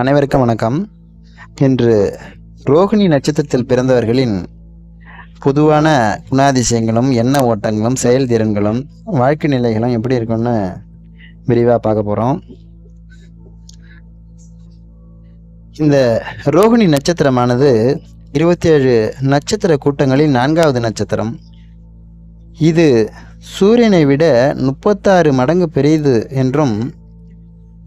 அனைவருக்கும் வணக்கம். இன்று ரோகிணி நட்சத்திரத்தில் பிறந்தவர்களின் பொதுவான குணாதிசயங்களும் எண்ண ஓட்டங்களும் செயல்திறன்களும் வாழ்க்கை நிலைகளும் எப்படி இருக்கும்னு விரிவாக பார்க்க போகிறோம் இந்த ரோகிணி நட்சத்திரமானது இருபத்தி ஏழு நட்சத்திர கூட்டங்களில் நான்காவது நட்சத்திரம். இது சூரியனை விட முப்பத்தாறு மடங்கு பெரியது என்றும்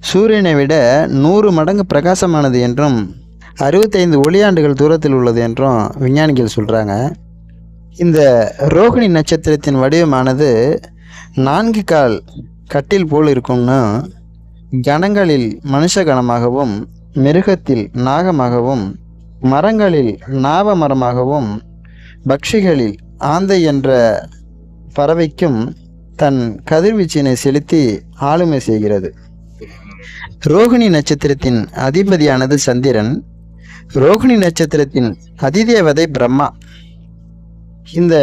சூரியனை விட நூறு மடங்கு பிரகாசமானது என்றும் அறுபத்தைந்து ஒளியாண்டுகள் தூரத்தில் உள்ளது என்றும் விஞ்ஞானிகள் சொல்கிறாங்க இந்த ரோகிணி நட்சத்திரத்தின் வடிவமானது நான்கு கால் கட்டில் போல் இருக்கும்னு கணங்களில் மனுஷ கணமாகவும் மிருகத்தில் நாகமாகவும் மரங்களில் நாவ மரமாகவும் பக்ஷிகளில் ஆந்தை என்ற பறவைக்கும் தன் கதிர்வீச்சினை செலுத்தி ஆளுமை செய்கிறது. ரோகிணி நட்சத்திரத்தின் அதிபதியானது சந்திரன். ரோகிணி நட்சத்திரத்தின் அதிதேவதை பிரம்மா. இந்த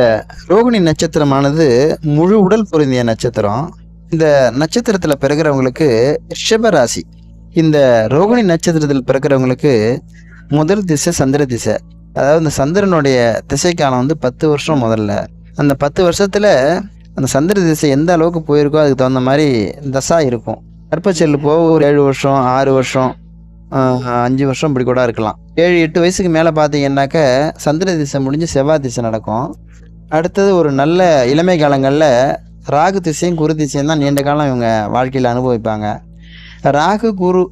ரோகிணி நட்சத்திரமானது முழு உடல் பொருந்திய நட்சத்திரம். இந்த நட்சத்திரத்தில் பிறகுறவங்களுக்கு ரிஷபராசி. இந்த ரோகிணி நட்சத்திரத்தில் பிறக்கிறவங்களுக்கு முதல் திசை சந்திர திசை. அதாவது இந்த சந்திரனுடைய திசை காலம் வந்து பத்து வருஷம் முதல்ல. அந்த பத்து வருஷத்தில் அந்த சந்திர திசை எந்த அளவுக்கு போயிருக்கோ அதுக்கு தகுந்த மாதிரி தசா இருக்கும். கற்பச்செல்லு போக ஒரு ஏழு வருஷம் ஆறு வருஷம் அஞ்சு வருஷம் இப்படி கூட இருக்கலாம். ஏழு எட்டு வயசுக்கு மேலே பார்த்தீங்கன்னாக்க சந்திர திசை முடிஞ்சு செவ்வாய் திசை நடக்கும். அடுத்தது ஒரு நல்ல இளமை காலங்களில் ராகு திசையும் குரு திசையும் தான் நீண்ட காலம் இவங்க வாழ்க்கையில் அனுபவிப்பாங்க. ராகு குரு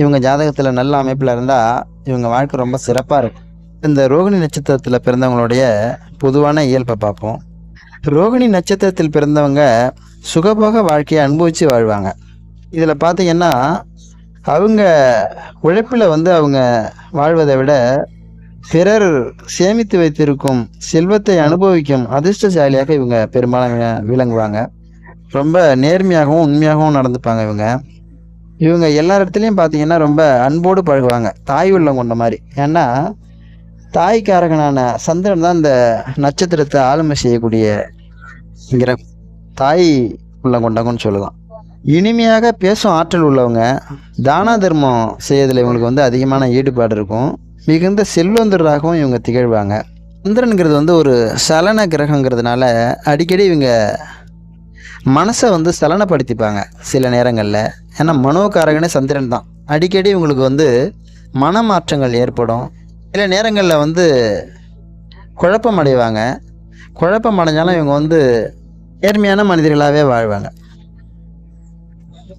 இவங்க ஜாதகத்தில் நல்ல அமைப்பில் இருந்தால் இவங்க வாழ்க்கை ரொம்ப சிறப்பாக இருக்கும். இந்த ரோகிணி நட்சத்திரத்தில் பிறந்தவங்களுடைய பொதுவான இயல்பை பார்ப்போம். ரோகிணி நட்சத்திரத்தில் பிறந்தவங்க சுகபோக வாழ்க்கையை அனுபவித்து வாழ்வாங்க. இதில் பார்த்தீங்கன்னா அவங்க உழைப்பில் வந்து அவங்க வாழ்வதை விட பிறர் சேமித்து வைத்திருக்கும் செல்வத்தை அனுபவிக்கும் அதிர்ஷ்டசாலியாக இவங்க பெரும்பாலும் விளங்குவாங்க. ரொம்ப நேர்மையாகவும் உண்மையாகவும் நடந்துப்பாங்க இவங்க. இவங்க எல்லா இடத்துலையும் பார்த்தீங்கன்னா ரொம்ப அன்போடு பழகுவாங்க. தாய் உள்ளம் கொண்ட மாதிரி. ஏன்னா தாய்க்காரகனான சந்திரன் தான் இந்த நட்சத்திரத்தை ஆளுமை செய்யக்கூடிய கிரகம் தாய் உள்ளம் கொண்டவங்கன்னு சொல்லலாம். இனிமையாக பேசும் ஆற்றல் உள்ளவங்க தான தர்மம் செய்யறதுல இவங்களுக்கு வந்து அதிகமான ஈடுபாடு இருக்கும். மிகுந்த செல்வந்தராகவும் இவங்க திகழ்வாங்க. சந்திரனுங்கிறது வந்து ஒரு சலன கிரகங்கிறதுனால அடிக்கடி இவங்க மனசை வந்து சலனப்படுத்திப்பாங்க சில நேரங்களில். ஏன்னா மனோகாரகனே சந்திரன் தான். அடிக்கடி இவங்களுக்கு வந்து மனமாற்றங்கள் ஏற்படும். சில நேரங்களில் வந்து குழப்பம் அடைவாங்க. குழப்பம் அடைஞ்சாலும் இவங்க வந்து நேர்மையான மனிதர்களாகவே வாழ்வாங்க.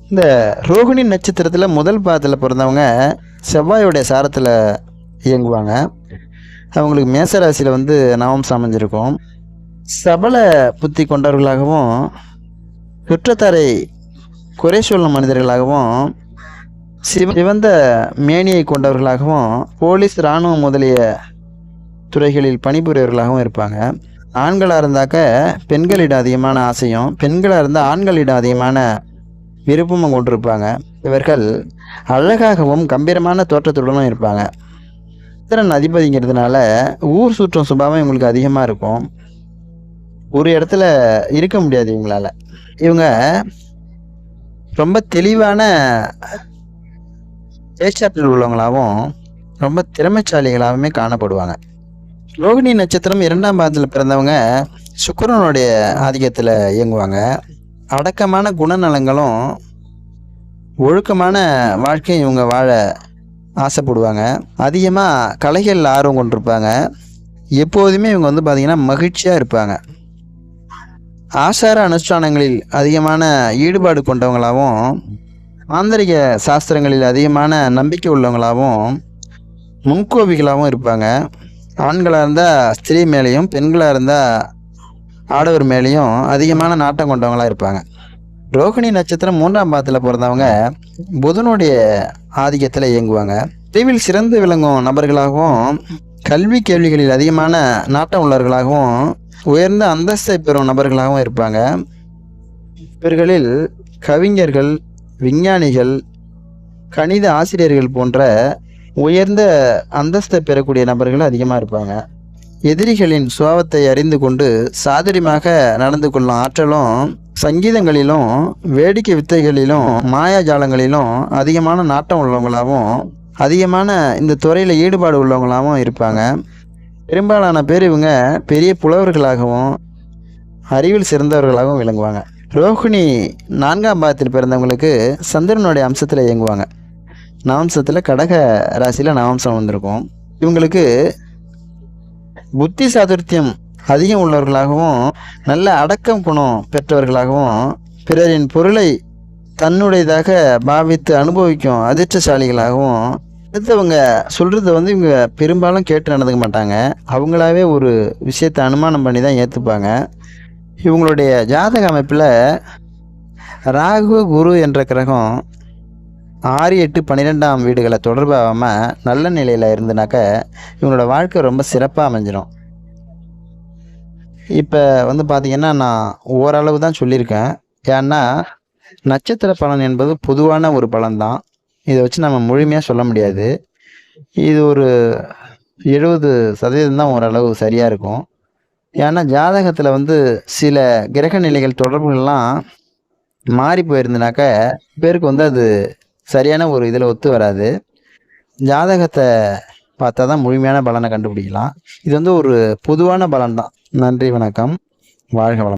இந்த ரோகிணி நட்சத்திரத்தில் முதல் பாதத்தில் பிறந்தவங்க செவ்வாயோடைய சாரத்தில் இயங்குவாங்க. அவங்களுக்கு மேசராசியில் வந்து நவம்சம் அமைஞ்சிருக்கும் சபல புத்தி கொண்டவர்களாகவும் சுற்றத்தாரை குறை சொல்லும் மனிதர்களாகவும் சிவ சிவந்த மேனியை கொண்டவர்களாகவும் போலீஸ் இராணுவம் முதலிய துறைகளில் பணிபுரியவர்களாகவும் இருப்பாங்க. ஆண்களாக இருந்தாக்க பெண்களிடம் அதிகமான ஆசையும் பெண்களாக இருந்தால் ஆண்களிடம் அதிகமான விருப்பமும் கொண்டிருப்பாங்க. இவர்கள் அழகாகவும் கம்பீரமான தோற்றத்துடனும் இருப்பாங்க. சந்திரன் அதிபதிங்கிறதுனால ஊர் சுற்றும் சுபாவம் இவங்களுக்கு அதிகமாக இருக்கும். ஒரு இடத்துல இருக்க முடியாது இவங்களால. இவங்க ரொம்ப தெளிவான பேச்சாற்றல் உள்ளவங்களாகவும் ரொம்ப திறமைசாலிகளாகவுமே காணப்படுவாங்க. ரோகிணி நட்சத்திரம் இரண்டாம் பாதத்தில் பிறந்தவங்க சுக்கரனுடைய ஆதிக்கத்தில் இயங்குவாங்க. அடக்கமான குணநலங்களும் ஒழுக்கமான வாழ்க்கையும் இவங்க வாழ ஆசைப்படுவாங்க. அதிகமாக கலைகளில் ஆர்வம் கொண்டிருப்பாங்க. எப்போதுமே இவங்க வந்து பார்த்திங்கன்னா மகிழ்ச்சியாக இருப்பாங்க. ஆசார அனுஷ்டானங்களில் அதிகமான ஈடுபாடு கொண்டவங்களாகவும் ஆந்தரிக சாஸ்திரங்களில் அதிகமான நம்பிக்கை உள்ளவங்களாகவும் முன்கோபிகளாகவும் இருப்பாங்க. ஆண்களாக இருந்தால் ஸ்திரீ மேலேயும் பெண்களாக இருந்தால் ஆடவர் மேலேயும் அதிகமான நாட்டம் கொண்டவங்களாக இருப்பாங்க. ரோகிணி நட்சத்திரம் மூன்றாம் பாதத்தில் பிறந்தவங்க புதனுடைய ஆதிக்கத்தில் இயங்குவாங்க. பிரிவில் சிறந்து விளங்கும் நபர்களாகவும் கல்வி கேள்விகளில் அதிகமான நாட்டம் உள்ளவர்களாகவும் உயர்ந்த அந்தஸ்தை பெறும் நபர்களாகவும் இருப்பாங்க. இவர்களில் கவிஞர்கள் விஞ்ஞானிகள் கணித ஆசிரியர்கள் போன்ற உயர்ந்த அந்தஸ்தை பெறக்கூடிய நபர்கள் அதிகமாக இருப்பாங்க. எதிரிகளின் சுபாவத்தை அறிந்து கொண்டு சாதுரியமாக நடந்து கொள்ளும் ஆற்றலும் சங்கீதங்களிலும் வேடிக்கை வித்தைகளிலும் மாயாஜாலங்களிலும் அதிகமான நாட்டம் உள்ளவங்களாகவும் அதிகமான இந்த துறையில் ஈடுபாடு உள்ளவங்களாகவும் இருப்பாங்க. பெரும்பாலான பேர் இவங்க பெரிய புலவர்களாகவும் அறிவில் சிறந்தவர்களாகவும் விளங்குவாங்க. ரோஹிணி நான்காம் பாதத்தில் பிறந்தவங்களுக்கு சந்திரனுடைய அம்சத்தில் இயங்குவாங்க. நவம்சத்தில் கடக ராசியில் நவம்சம் வந்திருக்கும். இவங்களுக்கு புத்தி சாதுர்த்தியம் அதிகம் உள்ளவர்களாகவும் நல்ல அடக்கம் குணம் பெற்றவர்களாகவும் பிறரின் பொருளை தன்னுடையதாக பாவித்து அனுபவிக்கும் அதிர்ஷ்டசாலிகளாகவும் அடுத்தவங்க சொல்கிறத வந்து இவங்க பெரும்பாலும் கேட்டு நடந்துக்க மாட்டாங்க. அவங்களாவே ஒரு விஷயத்தை அனுமானம் பண்ணி தான் ஏற்றுப்பாங்க இவங்களுடைய ஜாதக அமைப்பில் ராகு குரு என்ற கிரகம் ஆறு எட்டு பன்னிரெண்டாம் வீடுகளை தொடர்பாகாமல் நல்ல நிலையில் இருந்துனாக்க இவங்களோட வாழ்க்கை ரொம்ப சிறப்பாக அமைஞ்சிடும் இப்போ வந்து பார்த்திங்கன்னா நான் ஓரளவு தான் சொல்லியிருக்கேன். ஏன்னா நட்சத்திர பலன் என்பது பொதுவான ஒரு பலன்தான். இதை வச்சு நம்ம முழுமையாக சொல்ல முடியாது. இது ஒரு எழுபது சதவீதம் தான் ஓரளவு சரியாக இருக்கும். ஏன்னா ஜாதகத்தில் வந்து சில கிரக நிலைகள் தொடர்புகள்லாம் மாறி போயிருந்துனாக்க பேருக்கு வந்து அது சரியான ஒரு இதில் ஒத்து வராது. ஜாதகத்தை பார்த்தா தான் முழுமையான பலனை கண்டுபிடிக்கலாம். இது வந்து ஒரு பொதுவான பலன் தான். நன்றி வணக்கம். வாழ்க வளம்